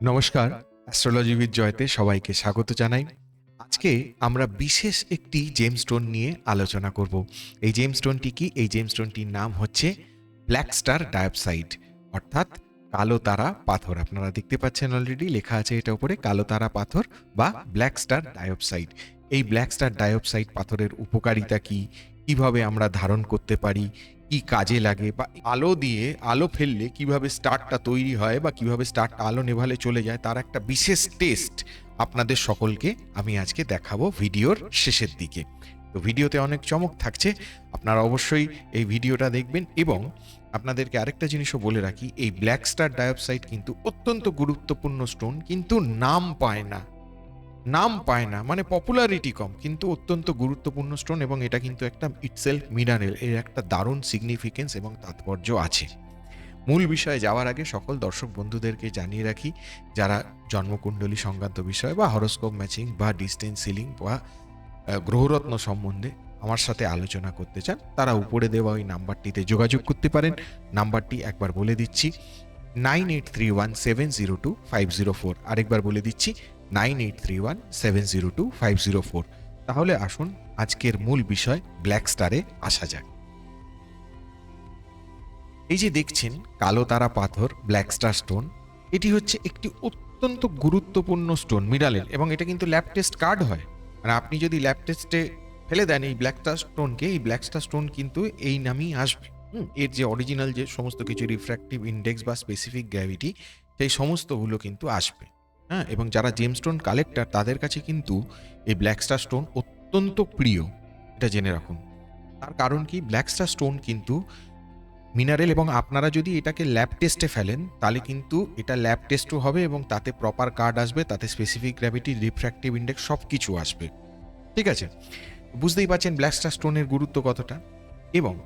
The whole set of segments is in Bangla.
নমস্কার, অ্যাস্ট্রোলজিবিদ জয়তে সবাইকে স্বাগত জানাই। আজকে আমরা বিশেষ একটি জেমস্টোন নিয়ে আলোচনা করব। এই জেমস্টোনটি কি? এই জেমস্টোনটির নাম হচ্ছে ব্ল্যাক স্টার ডায়োপসাইড অর্থাৎ কালো তারা পাথর। আপনারা দেখতে পাচ্ছেন অলরেডি লেখা আছে এটা উপরে, কালো তারা পাথর বা ব্ল্যাক স্টার ডায়োপসাইড এই ব্ল্যাক স্টার ডায়োপসাইড পাথরের উপকারিতা কি? কীভাবে আমরা ধারণ করতে পারি? কি কাজে লাগে বা আলো দিয়ে, আলো ফেললে কীভাবে স্টারটা তৈরি হয় বা কীভাবে স্টারটা আলো নেভালে চলে যায়, তার একটা বিশেষ টেস্ট আপনাদের সকলকে আমি আজকে দেখাবো ভিডিওর শেষের দিকে। তো ভিডিওতে অনেক চমক থাকছে, আপনারা অবশ্যই এই ভিডিওটা দেখবেন এবং আপনাদেরকে আরেকটা জিনিসও বলে রাখি, এই ব্ল্যাক স্টার ডায়োপসাইড কিন্তু অত্যন্ত গুরুত্বপূর্ণ স্টোন কিন্তু নাম পায় না। নাম পায় না মানে পপুলারিটি কম, কিন্তু অত্যন্ত গুরুত্বপূর্ণ স্টোন এবং এটা কিন্তু একটা ইটসেলফ মিনারেল এর একটা দারুণ সিগনিফিকেন্স এবং তাৎপর্য আছে। মূল বিষয়ে যাওয়ার আগে সকল দর্শক বন্ধুদেরকে জানিয়ে রাখি, যারা জন্মকুণ্ডলী সংক্রান্ত বিষয় বা হরোস্কোপ ম্যাচিং বা ডিস্টেন্স সিলিং বা গ্রহরত্ন সম্বন্ধে আমার সাথে আলোচনা করতে চান, তারা উপরে দেওয়া ওই নাম্বারটিতে যোগাযোগ করতে পারেন। নাম্বারটি একবার বলে দিচ্ছি nine eight three one seven zero two five zero four আরেকবার বলে দিচ্ছি nine eight three one seven zero two five zero four. তাহলে আসুন, আজকের মূল বিষয় ব্ল্যাক স্টারে আসা যাক। এই যে দেখছেন, কালো তারা পাথর, ব্ল্যাক স্টার স্টোন, এটি হচ্ছে একটি অত্যন্ত গুরুত্বপূর্ণ স্টোন, মিরালের, এবং এটা কিন্তু ল্যাব টেস্ট কার্ড হয়। মানে আপনি যদি ল্যাব টেস্টে ফেলে দেন এই ব্ল্যাক স্টার স্টোনকে, এই ব্ল্যাক স্টার স্টোন কিন্তু এই নামেই আসবে। এর যে অরিজিনাল যে সমস্ত কিছু রিফ্র্যাক্টিভ ইন্ডেক্স বা স্পেসিফিক গ্র্যাভিটি সেই সমস্তগুলো কিন্তু আসবে। হ্যাঁ এবং যারা জেমস্টোন কালেক্টর তাদের কাছে কিন্তু এই ব্ল্যাক স্টার স্টোন অত্যন্ত প্রিয়। এটা জেনে রাখুন। তার কারণ কি? ব্ল্যাক স্টার স্টোন কিন্তু মিনারেল এবং আপনারা যদি এটাকে ল্যাব টেস্টে ফেলেন, তাহলে কিন্তু এটা ল্যাব টেস্টও হবে এবং তাতে প্রপার কার্ড আসবে, তাতে স্পেসিফিক গ্র্যাভিটি রিফ্র্যাক্টিভ ইন্ডেক্স সব কিছু আসবে। ঠিক আছে? বুঝতেই পারছেন ব্ল্যাক স্টার স্টোনের গুরুত্ব কতটা? এবং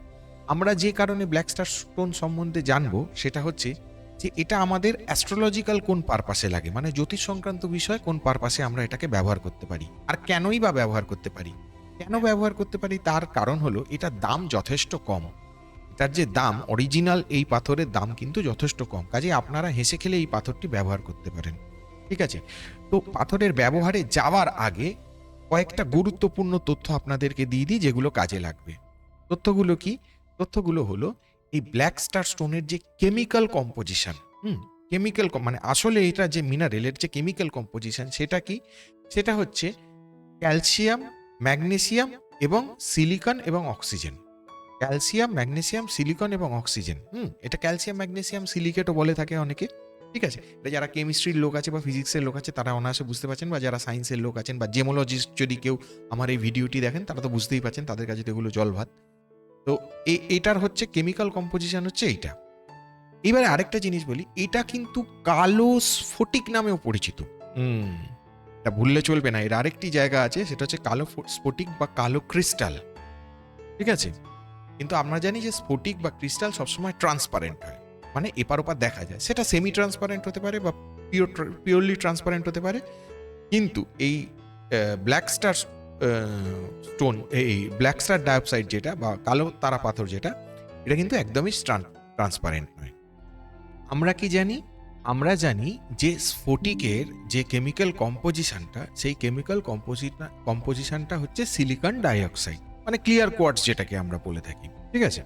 আমরা যে কারণে ব্ল্যাক স্টার স্টোন সম্বন্ধে জানব, সেটা হচ্ছে যে এটা আমাদের অ্যাস্ট্রোলজিক্যাল কোন পারপাসে লাগে? মানে জ্যোতিষ সংক্রান্ত বিষয় কোন পারপাসে আমরা এটাকে ব্যবহার করতে পারি? আর কেনই বা ব্যবহার করতে পারি? কেন ব্যবহার করতে পারি? তার কারণ হলো এটার দাম যথেষ্ট কম। তার যে দাম অরিজিনাল এই পাথরের দাম কিন্তু যথেষ্ট কম। কাজে আপনারা হেসে খেলে এই পাথরটি ব্যবহার করতে পারেন। ঠিক আছে? তো পাথরের ব্যবহারে যাওয়ার আগে কয়েকটা গুরুত্বপূর্ণ তথ্য আপনাদেরকে দিয়ে দিই যেগুলো কাজে লাগবে। তথ্যগুলো কি? তথ্যগুলো হলো এই ব্ল্যাক স্টার স্টোনের যে কেমিক্যাল কম্পোজিশন হুম কেমিক্যাল মানে আসলে এটা যে মিনারেলের যে কেমিক্যাল কম্পোজিশন সেটা কি? সেটা হচ্ছে ক্যালসিয়াম ম্যাগনেসিয়াম এবং সিলিকন এবং অক্সিজেন ক্যালসিয়াম ম্যাগনেসিয়াম সিলিকন এবং অক্সিজেন হুম, এটা ক্যালসিয়াম ম্যাগনেসিয়াম সিলিকেটও বলে থাকে অনেকে, ঠিক আছে? এটা যারা কেমিস্ট্রির লোক আছে বা ফিজিক্সের লোক আছে, তারা অনায়াসে বুঝতে পারছেন, বা যারা সায়েন্সের লোক আছেন, বা জেমোলজিস্ট যদি কেউ আমার এই ভিডিওটি দেখেন, তারা তো বুঝতেই পারছেন, তাদের কাছে তো এগুলো জল ভাত তো এটার হচ্ছে কেমিক্যাল কম্পোজিশন হচ্ছে এইটা। এবারে আরেকটা জিনিস বলি এটা কিন্তু কালো স্ফটিক নামেও পরিচিত। এটা ভুললে চলবে না এর আরেকটি জায়গা আছে সেটা হচ্ছে কালো স্ফটিক বা কালো ক্রিস্টাল ঠিক আছে? কিন্তু আমরা জানি যে স্ফটিক বা ক্রিস্টাল সবসময় ট্রান্সপারেন্ট হয়। মানে এপার ওপার দেখা যায়। সেটা সেমি ট্রান্সপারেন্ট হতে পারে বা পিওর পিওরলি ট্রান্সপারেন্ট হতে পারে। কিন্তু এই ব্ল্যাক স্টার স্টোন, এই ব্ল্যাক স্টার ডাইঅক্সাইড যেটা বা কালো তারা পাথর যেটা, এটা কিন্তু একদমই ট্রান্সপারেন্ট নয়। আমরা কি জানি? আমরা জানি যে স্ফটিকের যে কেমিক্যাল কম্পোজিশনটা সেই কেমিক্যাল কম্পোজিট কম্পোজিশনটা হচ্ছে সিলিকন ডাইঅক্সাইড মানে ক্লিয়ার কোয়ার্টস যেটাকে আমরা বলে থাকি, ঠিক আছে?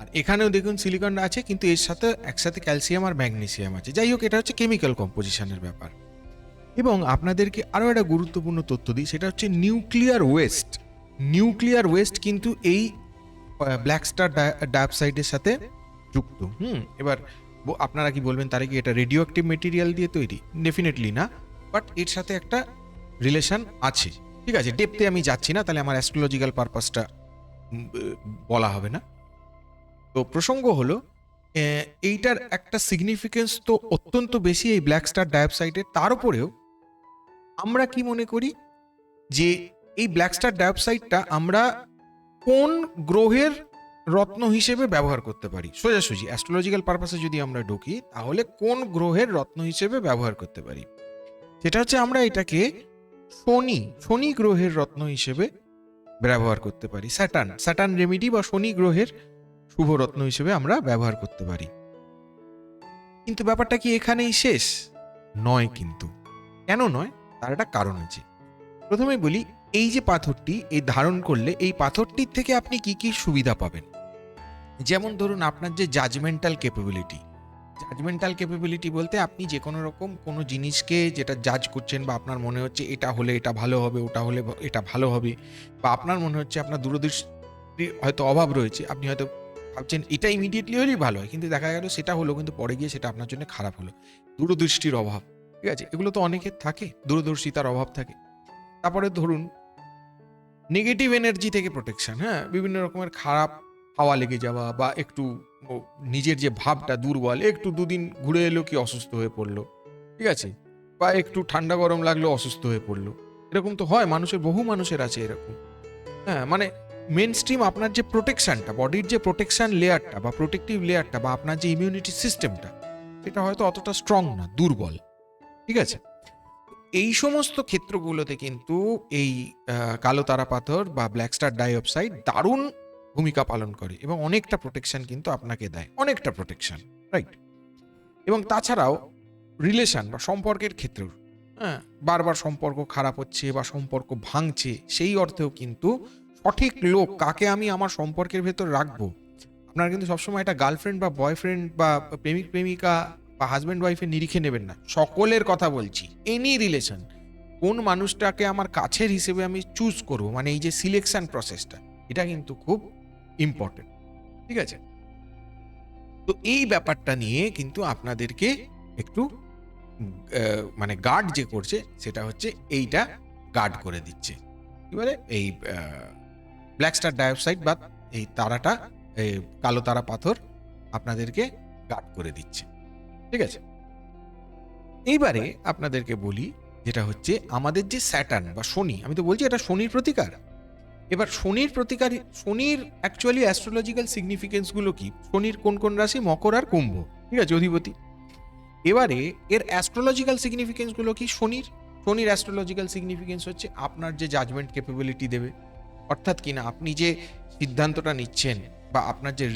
আর এখানেও দেখুন সিলিকন আছে, কিন্তু এর সাথে, একসাথে ক্যালসিয়াম আর ম্যাগনেসিয়াম আছে। যাই হোক, এটা হচ্ছে কেমিক্যাল কম্পোজিশনের ব্যাপার। এবং আপনাদেরকে আরও একটা গুরুত্বপূর্ণ তথ্য দিই, সেটা হচ্ছে নিউক্লিয়ার ওয়েস্ট। নিউক্লিয়ার ওয়েস্ট কিন্তু এই ব্ল্যাক স্টার ডাইঅক্সাইডের সাথে যুক্ত। হুম, এবার আপনারা কি বলবেন, তারা কি এটা রেডিও অ্যাক্টিভ মেটেরিয়াল দিয়ে তৈরি? ডেফিনেটলি না বাট এর সাথে একটা রিলেশন আছে। ঠিক আছে ডেপতে আমি যাচ্ছি না, তাহলে আমার অ্যাস্ট্রোলজিক্যাল পারপাসটা বলা হবে না। তো প্রসঙ্গ হলো এইটার একটা সিগনিফিকেন্স তো অত্যন্ত বেশি এই ব্ল্যাক স্টার ডায়োপসাইডের তার উপরেও আমরা কি মনে করি? যে এই ব্ল্যাক স্টার ডায়োপসাইডটা আমরা কোন গ্রহের রত্ন হিসেবে ব্যবহার করতে পারি? সোজাসুজি অ্যাস্ট্রোলজিক্যাল পারপাসে যদি আমরা ঢুকি, তাহলে কোন গ্রহের রত্ন হিসেবে ব্যবহার করতে পারি? সেটা হচ্ছে আমরা এটাকে শনি শনি গ্রহের রত্ন হিসেবে ব্যবহার করতে পারি। স্যাটার্ন স্যাটার্ন রেমিডি বা শনি গ্রহের শুভ রত্ন হিসেবে আমরা ব্যবহার করতে পারি। কিন্তু ব্যাপারটা কি এখানেই শেষ? নয় কিন্তু। কেন নয়? তার একটা কারণ আছে প্রথমে বলি, এই যে পাথরটি, এই ধারণ করলে এই পাথরটির থেকে আপনি কি কি সুবিধা পাবেন? যেমন ধরুন, আপনার যে জাজমেন্টাল ক্যাপাবিলিটি জাজমেন্টাল ক্যাপাবিলিটি বলতে আপনি যে কোনো রকম কোনো জিনিসকে যেটা জাজ করছেন বা আপনার মনে হচ্ছে এটা হলে এটা ভালো হবে, ওটা হলে এটা ভালো হবে, বা আপনার মনে হচ্ছে আপনার দূরদৃষ্টির হয়তো অভাব রয়েছে, আপনি হয়তো ভাবছেন এটা ইমিডিয়েটলি হলেই ভালো হয়, কিন্তু দেখা গেল সেটা হলো, কিন্তু পরে গিয়ে সেটা আপনার জন্য খারাপ হলো। দূরদৃষ্টির অভাব। ঠিক আছে? এগুলো তো অনেকের থাকে দূরদর্শিতার অভাব থাকে। তারপরে ধরুন নেগেটিভ এনার্জি থেকে প্রোটেকশন হ্যাঁ? বিভিন্ন রকমের খারাপ হাওয়া লেগে যাওয়া বা একটু নিজের যে ভাবটা দুর্বল, একটু দুদিন ঘুরে এলো কি অসুস্থ হয়ে পড়ল, ঠিক আছে? বা একটু ঠান্ডা গরম লাগল, অসুস্থ হয়ে পড়ল। এরকম তো হয়, মানুষের, বহু মানুষের আছে এরকম। হ্যাঁ মানে মেন স্ট্রিম আপনার যে প্রোটেকশানটা বডির যে প্রোটেকশান লেয়ারটা বা প্রোটেক্টিভ লেয়ারটা বা আপনার যে ইমিউনিটি সিস্টেমটা সেটা হয়তো অতটা স্ট্রং না, দুর্বল। ঠিক আছে? এই সমস্ত ক্ষেত্রগুলোতে কিন্তু এই কালো তারা পাথর বা ব্ল্যাক স্টার ডাইঅক্সাইড দারুণ ভূমিকা পালন করে এবং অনেকটা প্রোটেকশন কিন্তু আপনাকে দেয়। অনেকটা প্রোটেকশন রাইট এবং তাছাড়াও রিলেশন বা সম্পর্কের ক্ষেত্রেও হ্যাঁ বারবার সম্পর্ক খারাপ হচ্ছে বা সম্পর্ক ভাঙছে, সেই অর্থেও কিন্তু সঠিক লোক কাকে আমি আমার সম্পর্কের ভেতর রাখব? আপনার কিন্তু সবসময় একটা গার্লফ্রেন্ড বা বয়ফ্রেন্ড বা প্রেমিক প্রেমিকা বা হাজব্যান্ড ওয়াইফের নিরিখে নেবেন না। সকলের কথা বলছি। এনি রিলেশন কোন মানুষটাকে আমার কাছের হিসেবে আমি চুজ করব মানে এই যে সিলেকশন প্রসেসটা এটা কিন্তু খুব ইম্পর্টেন্ট ঠিক আছে? তো এই ব্যাপারটা নিয়ে কিন্তু আপনাদেরকে একটু মানে গার্ড যে করছে, সেটা হচ্ছে এইটা গার্ড করে দিচ্ছে। বলে এই ব্ল্যাক স্টার ডাইঅক্সাইড বা এই তারাটা, এই কালো তারা পাথর আপনাদেরকে গার্ড করে দিচ্ছে। ঠিক আছে? এইবারে আপনাদেরকে বলি, যেটা হচ্ছে আমাদের যে স্যাটার্ন বা শনি, আমি তো বলছি এটা শনির প্রতিকার। এবার শনির প্রতিকার, শনির অ্যাকচুয়ালি অ্যাস্ট্রোলজিক্যাল সিগনিফিকেন্সগুলো কি? শনির কোন কোন রাশি? মকর আর কুম্ভ, ঠিক আছে, অধিপতি? এবারে এর অ্যাস্ট্রোলজিক্যাল সিগনিফিকেন্সগুলো কি? শনির। শনির অ্যাস্ট্রোলজিক্যাল সিগনিফিকেন্স হচ্ছে আপনার যে জাজমেন্ট ক্যাপাবিলিটি দেবে। অর্থাৎ কিনা আপনি যে সিদ্ধান্তটা নিচ্ছেন বা আপনার যে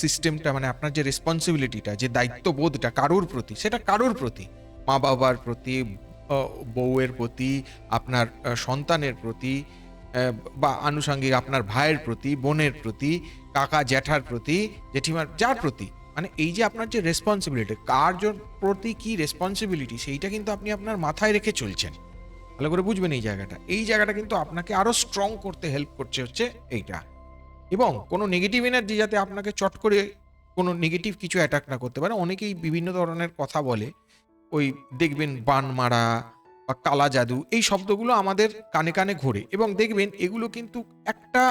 সিস্টেমটা মানে আপনার যে রেসপন্সিবিলিটিটা যে দায়িত্ববোধটা কারোর প্রতি, সেটা কারোর প্রতি। মা বাবার প্রতি বউয়ের প্রতি, আপনার সন্তানের প্রতি বা আনুষঙ্গিক আপনার ভাইয়ের প্রতি, বোনের প্রতি, কাকা জ্যাঠার প্রতি, জেঠিমার যার প্রতি। মানে এই যে আপনার যে রেসপন্সিবিলিটি কার প্রতি কি রেসপন্সিবিলিটি সেইটা কিন্তু আপনি আপনার মাথায় রেখে চলছেন। ভালো করে বুঝবেন এই জায়গাটা। এই জায়গাটা কিন্তু আপনাকে আরও স্ট্রং করতে হেল্প করছে হচ্ছে এইটা। এবং কোনো নেগেটিভ এনার্জি যাতে আপনাকে চট করে কোনো নেগেটিভ কিছু অ্যাটাক না করতে পারে। অনেকেই বিভিন্ন ধরনের কথা বলে, ওই দেখবেন বান মারা বা কালা জাদু, এই শব্দগুলো আমাদের কানে কানে ঘোরে এবং দেখবেন এগুলো কিন্তু একটা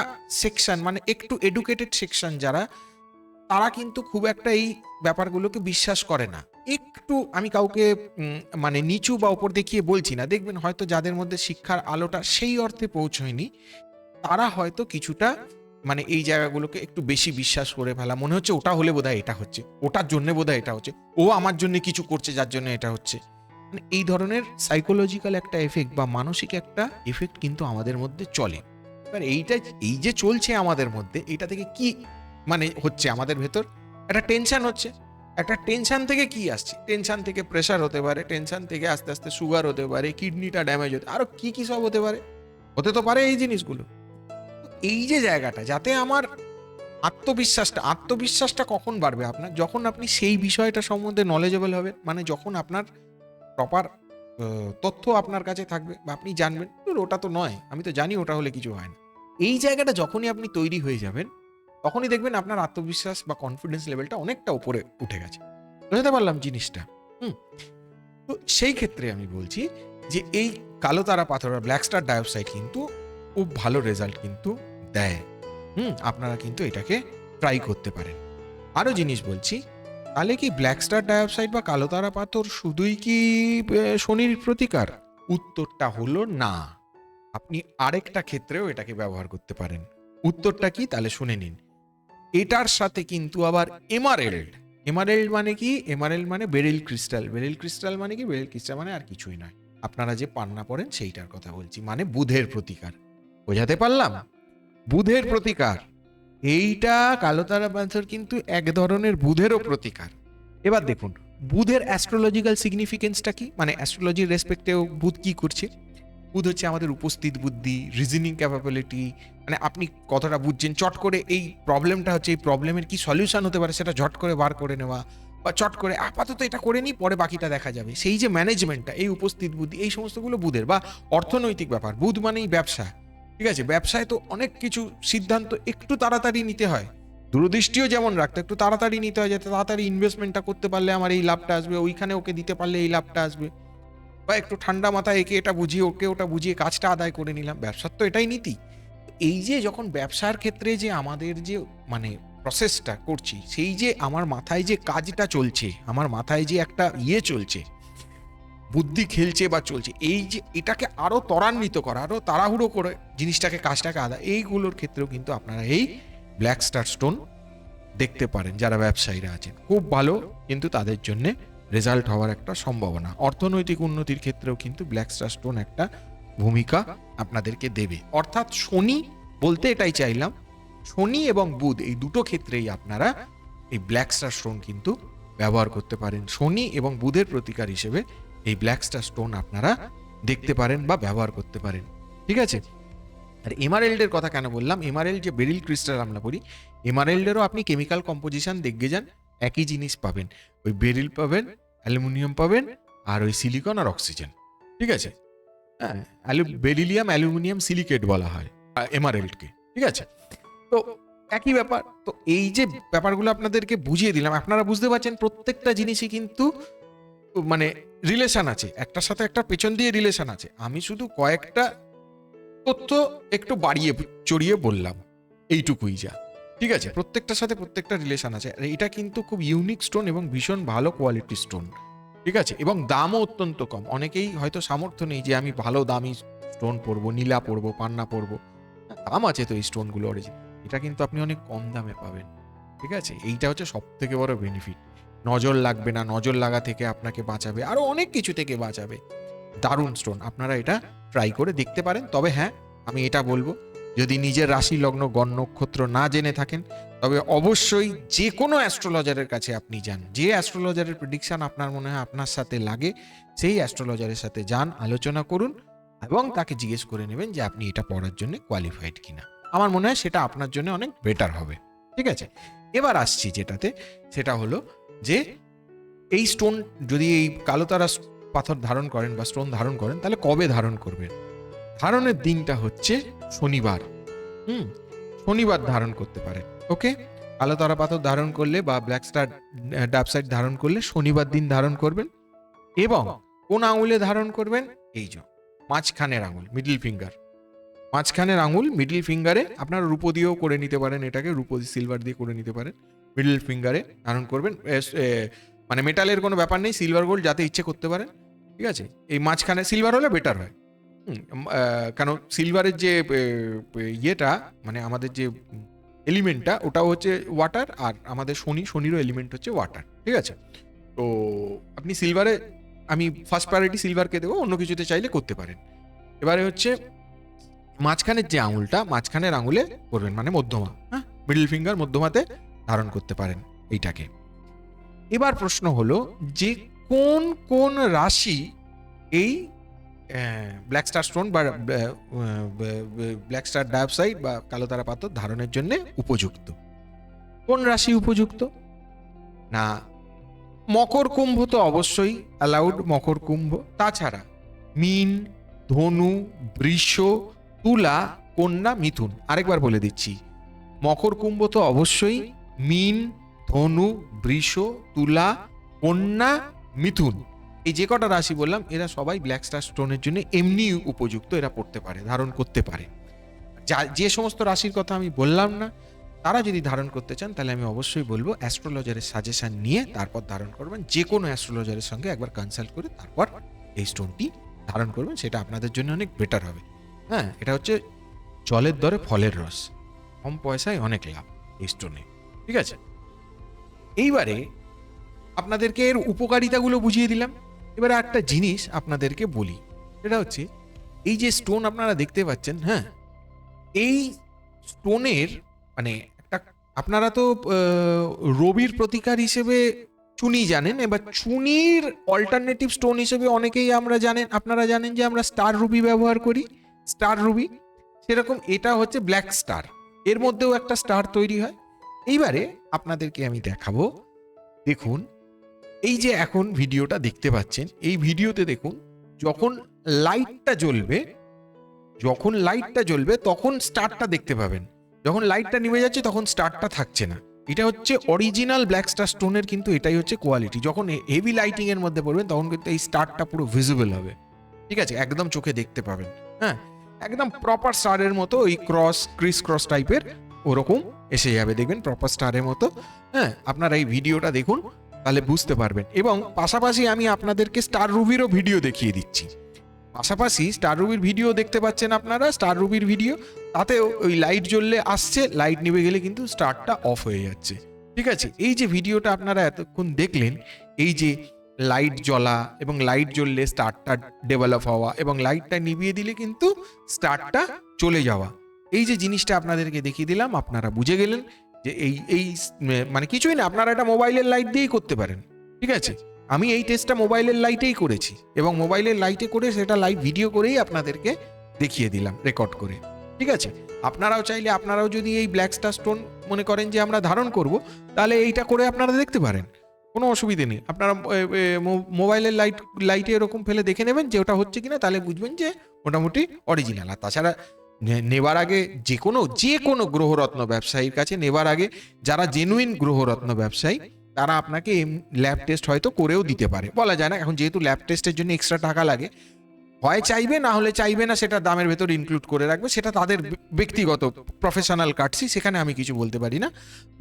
সেকশন মানে একটু এডুকেটেড সেকশন যারা, তারা কিন্তু খুব একটা এই ব্যাপারগুলোকে বিশ্বাস করে না। একটু আমি কাউকে মানে নিচু বা ওপর দেখিয়ে বলছি না, দেখবেন হয়তো যাদের মধ্যে শিক্ষার আলোটা সেই অর্থে পৌঁছয়নি, তারা হয়তো কিছুটা মানে এই জায়গাগুলোকে একটু বেশি বিশ্বাস করে ফেলা। মনে হচ্ছে ওটা হলে বোধহয় এটা হচ্ছে। ওটার জন্য বোধহয় এটা হচ্ছে। ও আমার জন্য কিছু করছে, যার জন্য এটা হচ্ছে। মানে এই ধরনের সাইকোলজিক্যাল একটা এফেক্ট বা মানসিক একটা এফেক্ট কিন্তু আমাদের মধ্যে চলে। এবার এইটা, এই যে চলছে আমাদের মধ্যে, এটা থেকে কি মানে হচ্ছে আমাদের ভেতর? একটা টেনশন হচ্ছে। একটা টেনশন থেকে কি আসছে? টেনশন থেকে প্রেশার হতে পারে টেনশন থেকে আস্তে আস্তে সুগার হতে পারে কিডনিটা ড্যামেজ হতে আরও কি কি সব হতে পারে? হতে তো পারে এই জিনিসগুলো। এই যে জায়গাটা, যাতে আমার আত্মবিশ্বাসটা আত্মবিশ্বাসটা কখন বাড়বে আপনার? যখন আপনি সেই বিষয়টা সম্বন্ধে নলেজেবল হবেন মানে যখন আপনার প্রপার তথ্য আপনার কাছে থাকবে বা আপনি জানবেন ওটা তো নয়, আমি তো জানি ওটা হলে কিছু হয় না। এই জায়গাটা যখনই আপনি তৈরি হয়ে যাবেন, তখনই দেখবেন আপনার আত্মবিশ্বাস বা কনফিডেন্স লেভেলটা অনেকটা উপরে উঠে গেছে। বুঝতে পারলাম জিনিসটা? হুম। তো সেই ক্ষেত্রে আমি বলছি যে, এই কালো তারা পাথর ব্ল্যাক স্টার ডাইঅক্সাইড কিন্তু খুব ভালো রেজাল্ট কিন্তু দেয়। হুম, আপনারা কিন্তু এটাকে ট্রাই করতে পারেন। আরও জিনিস বলছি, তাহলে কি ব্ল্যাক স্টার ডাইঅক্সাইড বা কালো তারা পাথর শুধুই কি শনির প্রতিকার? উত্তরটা হলো না। আপনি আরেকটা ক্ষেত্রেও এটাকে ব্যবহার করতে পারেন। উত্তরটা কি? তাহলে শুনে নিন। এটার সাথে কিন্তু আবার এমারেল্ড এমারেল্ড মানে কি? এমারেল্ড মানে বেরিল ক্রিস্টাল বেরিল ক্রিস্টাল মানে কি? বেরিল ক্রিস্টাল মানে আর কিছুই নয়। আপনারা যে পান্না পড়েন সেইটার কথা বলছি। মানে বুধের প্রতিকার। বোঝাতে পারলাম? বুধের প্রতিকার। এইটা কালো তারা পাথর কিন্তু এক ধরনের বুধেরও প্রতিকার। এবার দেখুন, বুধের অ্যাস্ট্রোলজিক্যাল সিগনিফিকেন্সটা কি? মানে অ্যাস্ট্রোলজির রেসপেক্টেও বুধ কি করছে? বুধ হচ্ছে আমাদের উপস্থিত বুদ্ধি রিজনিং ক্যাপাবিলিটি মানে আপনি কতটা বুঝছেন, চট করে এই প্রবলেমটা হচ্ছে, এই প্রবলেমের কি সলিউশন হতে পারে সেটা ঝট করে বার করে নেওয়া বা চট করে আপাতত এটা করে নিই, পরে বাকিটা দেখা যাবে। সেই যে ম্যানেজমেন্টটা এই উপস্থিত বুদ্ধি, এই সমস্তগুলো বুধের বা অর্থনৈতিক ব্যাপার। বুধ মানেই ব্যবসা। ঠিক আছে, ব্যবসায় তো অনেক কিছু সিদ্ধান্ত একটু তাড়াতাড়ি নিতে হয়। দূরদৃষ্টিও যেমন রাখতে, একটু তাড়াতাড়ি নিতে হয়, যাতে তাড়াতাড়ি ইনভেস্টমেন্টটা করতে পারলে আমার এই লাভটা আসবে, ওইখানে ওকে দিতে পারলে এই লাভটা আসবে। বা একটু ঠান্ডা মাথায় একে এটা বুঝিয়ে, ওকে ওটা বুঝিয়ে কাজটা আদায় করে নিলাম, ব্যবসার তো এটাই নীতি। এই যে যখন ব্যবসার ক্ষেত্রে যে আমাদের যে মানে প্রসেসটা করছি, সেই যে আমার মাথায় যে কাজটা চলছে, আমার মাথায় যে একটা ইয়ে চলছে বুদ্ধি খেলছে বা চলছে। এই যে এটাকে আরও ত্বরান্বিত করা আরও তাড়াহুড়ো করে জিনিসটাকে, কাজটাকে আদা, এইগুলোর ক্ষেত্রেও কিন্তু আপনারা এই ব্ল্যাক স্টার স্টোন দেখতে পারেন, যারা ব্যবসায়ীরা আছেন। খুব ভালো, কিন্তু তাদের জন্য রেজাল্ট হওয়ার একটা সম্ভাবনা। অর্থনৈতিক উন্নতির ক্ষেত্রেও কিন্তু ব্ল্যাক স্টার স্টোন একটা ভূমিকা আপনাদেরকে দেবে। অর্থাৎ শনি বলতে এটাই চাইলাম, শনি এবং বুধ, এই দুটো ক্ষেত্রেই আপনারা এই ব্ল্যাক স্টার স্টোন কিন্তু ব্যবহার করতে পারেন। শনি এবং বুধের প্রতিকার হিসেবে এই ব্ল্যাক স্টার স্টোন আপনারা দেখতে পারেন বা ব্যবহার করতে পারেন। ঠিক আছে? আর এমারেল্ডের কথা কেন বললাম? এমারেল্ড যে বেরিল ক্রিস্টাল আমরা বলি এমারেল্ডেরও আপনি কেমিক্যাল কম্পোজিশন দেখে যান, একই জিনিস পাবেন। ওই বেরিল পাবেন অ্যালুমিনিয়াম পাবেন, আর ওই সিলিকন আর অক্সিজেন ঠিক আছে? হ্যাঁ বেরিলিয়াম অ্যালুমিনিয়াম সিলিকেট বলা হয় এমারেল্ডকে ঠিক আছে? তো একই ব্যাপার। তো এই যে ব্যাপারগুলো আপনাদেরকে বুঝিয়ে দিলাম, আপনারা বুঝতে পারছেন প্রত্যেকটা জিনিসই কিন্তু মানে রিলেশন আছে, একটার সাথে একটা পেছন দিয়ে রিলেশন আছে। আমি শুধু কয়েকটা তথ্য একটু বাড়িয়ে চড়িয়ে বললাম, এইটুকুই যা। ঠিক আছে? প্রত্যেকটার সাথে প্রত্যেকটা রিলেশন আছে। আর এটা কিন্তু খুব ইউনিক স্টোন এবং ভীষণ ভালো কোয়ালিটি স্টোন ঠিক আছে? এবং দামও অত্যন্ত কম। অনেকেই হয়তো সামর্থ্য নেই যে আমি ভালো দামি স্টোন পরবো, নীলা পরবো, পান্না পরবো। দাম আছে তো এই স্টোনগুলো অরিজিন এটা কিন্তু আপনি অনেক কম দামে পাবেন। ঠিক আছে? এইটা হচ্ছে সব থেকে বড় বেনিফিট নজর লাগবে না, নজর লাগা থেকে আপনাকে বাঁচাবে, আরও অনেক কিছু থেকে বাঁচাবে। দারুণ স্টোন, আপনারা এটা ট্রাই করে দেখতে পারেন। তবে হ্যাঁ আমি এটা বলব, যদি নিজের রাশি লগ্ন গণ নক্ষত্র না জেনে থাকেন, তবে অবশ্যই যে কোনো অ্যাস্ট্রোলজারের কাছে আপনি যান। যে অ্যাস্ট্রোলজারের প্রেডিকশন আপনার মনে হয় আপনার সাথে লাগে, সেই অ্যাস্ট্রোলজারের সাথে যান, আলোচনা করুন এবং তাকে জিজ্ঞেস করে নেবেন যে আপনি এটা পড়ার জন্য কোয়ালিফাইড কিনা। আমার মনে হয় সেটা আপনার জন্য অনেক বেটার হবে। ঠিক আছে? এবার আসছি যেটাতে, সেটা হলো যে এই স্টোন যদি এই কালো তারা পাথর ধারণ করেন বা স্টোন ধারণ করেন, তাহলে কবে ধারণ করবেন? ধারণের দিনটা হচ্ছে শনিবার। হুম, শনিবার ধারণ করতে পারেন, ওকে? কালো তারা পাথর ধারণ করলে বা ব্ল্যাক স্টার ডাবসাইড ধারণ করলে শনিবার দিন ধারণ করবেন এবং কোন আঙুলে ধারণ করবেন? এই যে, মাঝখানের আঙুল মিডল ফিঙ্গার মাঝখানের আঙুল মিডল ফিঙ্গারে আপনার রূপো দিয়েও করে নিতে পারেন, এটাকে রূপো সিলভার দিয়ে করে নিতে পারেন। মিডল ফিঙ্গারে ধারণ করবেন। মানে মেটালের কোনো ব্যাপার নেই সিলভার গোল্ড যাতে ইচ্ছে করতে পারেন ঠিক আছে? এই মাঝখানে সিলভার হলে বেটার হয়। কেন সিলভারের যে ইয়েটা মানে আমাদের যে এলিমেন্টটা ওটাও হচ্ছে ওয়াটার আর আমাদের শনি, শনিরও এলিমেন্ট হচ্ছে ওয়াটার ঠিক আছে? তো আপনি সিলভারে আমি ফার্স্ট প্রায়োরিটি সিলভারকে দেবো, অন্য কিছুতে চাইলে করতে পারেন। এবারে হচ্ছে মাঝখানের যে আঙুলটা, মাঝখানের আঙুলে করবেন মানে মধ্যমা হ্যাঁ? মিডল ফিঙ্গার মধ্যমাতে ধারণ করতে পারেন এইটাকে। এবার প্রশ্ন হলো যে কোন কোন রাশি এই ব্ল্যাক স্টার স্টোন বা ব্ল্যাক স্টার ডায়োক্সাইড বা কালো তারা পাথর ধারণের জন্য উপযুক্ত? কোন রাশি উপযুক্ত? না, মকর কুম্ভ তো অবশ্যই অ্যালাউড মকর কুম্ভ। তাছাড়া মিন, ধনু, বৃষ, তুলা, কন্যা, মিথুন, আরেকবার বলে দিচ্ছি। মকর কুম্ভ তো অবশ্যই মিন, ধনু, বৃষ, তুলা, কন্যা, মিথুন। এই যে কটা রাশি বললাম, এরা সবাই ব্ল্যাক স্টার স্টোনের জন্য এমনি উপযুক্ত, এরা পড়তে পারে, ধারণ করতে পারে। যা, যে সমস্ত রাশির কথা আমি বললাম না, তারা যদি ধারণ করতে চান, তাহলে আমি অবশ্যই বলব অ্যাস্ট্রোলজারের সাজেশন নিয়ে তারপর ধারণ করবেন, যে কোনো অ্যাস্ট্রোলজারের সঙ্গে একবার কনসাল্ট করে তারপর এই স্টোনটি ধারণ করবেন, সেটা আপনাদের জন্য অনেক বেটার হবে। হ্যাঁ এটা হচ্ছে জলের দরে ফলের রস, কম পয়সায় অনেক লাভ এই স্টোনে ঠিক আছে? এইবারে আপনাদেরকে এর উপকারিতাগুলো বুঝিয়ে দিলাম। এবারে একটা জিনিস আপনাদেরকে বলি। সেটা হচ্ছে, এই যে স্টোন আপনারা দেখতে পাচ্ছেন হ্যাঁ? এই স্টোনের মানে একটা, আপনারা তো রবির প্রতিকার হিসেবে চুনি জানেন, এবার চুনির অল্টারনেটিভ স্টোন হিসেবে অনেকেই আমরা জানেন, আপনারা জানেন যে আমরা স্টার রুবি ব্যবহার করি স্টার রুবি সেরকম এটা হচ্ছে ব্ল্যাক স্টার এর মধ্যেও একটা স্টার তৈরি হয়। এইবারে আপনাদেরকে আমি দেখাবো, দেখুন, এই যে এখন ভিডিওটা দেখতে পাচ্ছেন, এই ভিডিওতে দেখুন, যখন লাইটটা জ্বলবে, যখন লাইটটা জ্বলবে, তখন স্টারটা দেখতে পাবেন। যখন লাইটটা নিভে যাচ্ছে, তখন স্টারটা থাকছে না। এটা হচ্ছে অরিজিনাল ব্ল্যাক স্টার স্টোনের কিন্তু এটাই হচ্ছে কোয়ালিটি যখন হেভি লাইটিং এর মধ্যে পড়বেন তখন কিন্তু এই স্টারটা পুরো ভিজিবল হবে। ঠিক আছে? একদম চোখে দেখতে পাবেন। হ্যাঁ? একদম প্রপার স্টারের মতো ওই ক্রস ক্রিস ক্রস টাইপের ওরকম এসে যাবে। দেখবেন প্রপার স্টারের মতো। হ্যাঁ আপনারা এই ভিডিওটা দেখুন, তাহলে বুঝতে পারবেন। এবং পাশাপাশি আমি আপনাদেরকে স্টার রুবিরও ভিডিও দেখিয়ে দিচ্ছি। পাশাপাশি স্টার রুবির ভিডিও দেখতে পাচ্ছেন আপনারা স্টার রুবির ভিডিও তাতে ওই লাইট জ্বললে আসছে লাইট নিভে গেলে কিন্তু স্টারটা অফ হয়ে যাচ্ছে। ঠিক আছে? এই যে ভিডিওটা আপনারা এতক্ষণ দেখলেন, এই যে লাইট জ্বলা এবং লাইট জ্বললে স্টারটা ডেভেলপ হওয়া এবং লাইটটা নিভিয়ে দিলে কিন্তু স্টারটা চলে যাওয়া। এই যে জিনিসটা আপনাদেরকে দেখিয়ে দিলাম আপনারা বুঝে গেলেন যে এই এই মানে কিছুই না আপনারা এটা মোবাইলের লাইট দিয়েই করতে পারেন ঠিক আছে? আমি এই টেস্টটা মোবাইলের লাইটেই করেছি এবং মোবাইলের লাইটে করে সেটা লাইভ ভিডিও করেই আপনাদেরকে দেখিয়ে দিলাম রেকর্ড করে ঠিক আছে? আপনারাও চাইলে আপনারাও যদি এই ব্ল্যাক স্টার স্টোন মনে করেন যে আমরা ধারণ করব তাহলে এইটা করে আপনারা দেখতে পারেন কোনো অসুবিধে নেই। আপনারা মোবাইলের লাইট লাইটে এরকম ফেলে দেখে নেবেন যে ওটা হচ্ছে কিনা তাহলে বুঝবেন যে মোটামুটি অরিজিনাল আর তাছাড়া নেবার আগে যে কোনো যে কোনো গ্রহরত্ন ব্যবসায়ীর কাছে নেবার আগে যারা জেনুইন গ্রহরত্ন ব্যবসায়ী, তারা আপনাকে ল্যাব টেস্ট হয়তো করেও দিতে পারে। বলা যায় না, এখন যেহেতু ল্যাব টেস্টের জন্য এক্সট্রা টাকা লাগে, হয় চাইবে না হলে চাইবে না, সেটা দামের ভেতর ইনক্লুড করে রাখবে, সেটা তাদের ব্যক্তিগত প্রফেশনাল কাটছি সেখানে আমি কিছু বলতে পারি না।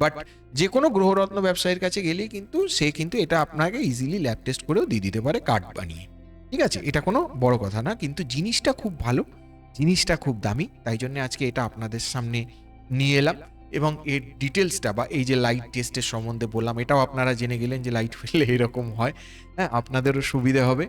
বাট যে কোনো গ্রহরত্ন ব্যবসায়ীর কাছে গেলেই কিন্তু সে কিন্তু এটা আপনাকে ইজিলি ল্যাব টেস্ট করেও দিয়ে দিতে পারে কার্ড বানিয়ে। ঠিক আছে? এটা কোনো বড় কথা না, কিন্তু জিনিসটা খুব ভালো। জিনিসটা খুব দামি, তাই জন্য আজকে এটা আপনাদের সামনে নিয়ে এলাম। এবং এর ডিটেলসটা বা এই যে লাইট টেস্টের সম্বন্ধে বললাম, এটাও আপনারা জেনে গেলেন যে লাইট ফেললে এরকম হয়। হ্যাঁ আপনাদেরও সুবিধে হবে।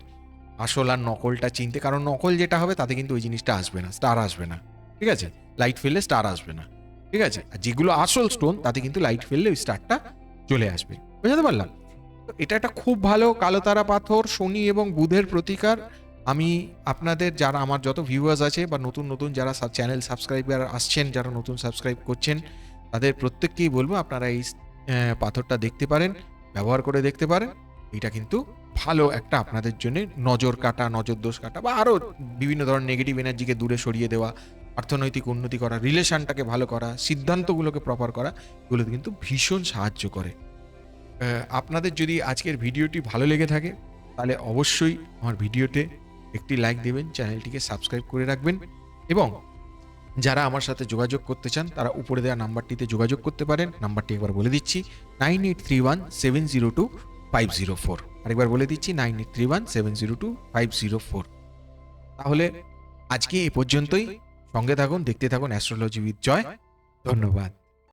আসল আর নকলটা চিনতে, কারণ নকল যেটা হবে তাতে কিন্তু ওই জিনিসটা আসবে না স্টার আসবে না। ঠিক আছে? লাইট ফেললে স্টার আসবে না। ঠিক আছে? আর যেগুলো আসল স্টোন তাতে কিন্তু লাইট ফেললে ওই স্টারটা চলে আসবে। বুঝতে পারলাম? এটা একটা খুব ভালো কালো তারা পাথর, শনি এবং বুধের প্রতিকার। আমি আপনাদের যারা, আমার যত ভিউয়ার্স আছে বা নতুন নতুন যারা চ্যানেল সাবস্ক্রাইবার আসছেন, যারা নতুন সাবস্ক্রাইব করছেন, তাদের প্রত্যেককেই বলব আপনারা এই পাথরটা দেখতে পারেন, ব্যবহার করে দেখতে পারেন। এটা কিন্তু ভালো একটা আপনাদের জন্য নজর কাটা, নজর দোষ কাটা বা আরও বিভিন্ন ধরনের নেগেটিভ এনার্জিকে দূরে সরিয়ে দেওয়া, অর্থনৈতিক উন্নতি করা, রিলেশনটাকে ভালো করা, সিদ্ধান্তগুলোকে প্রপার করা, এগুলো কিন্তু ভীষণ সাহায্য করে। আপনাদের যদি আজকের ভিডিওটি ভালো লেগে থাকে, তাহলে অবশ্যই আমার ভিডিওতে একটি লাইক দেবেন, চ্যানেলটিকে সাবস্ক্রাইব করে রাখবেন এবং যারা আমার সাথে যোগাযোগ করতে চান, তারা উপরে দেওয়া নাম্বারটিতে যোগাযোগ করতে পারেন। নাম্বারটি একবার বলে দিচ্ছি nine eight three one seven zero two five zero four আরেকবার বলে দিচ্ছি nine eight three one seven zero two five zero four তাহলে আজকে এ পর্যন্তই। সঙ্গে থাকুন, দেখতে থাকুন অ্যাস্ট্রোলজি উইথ জয় ধন্যবাদ।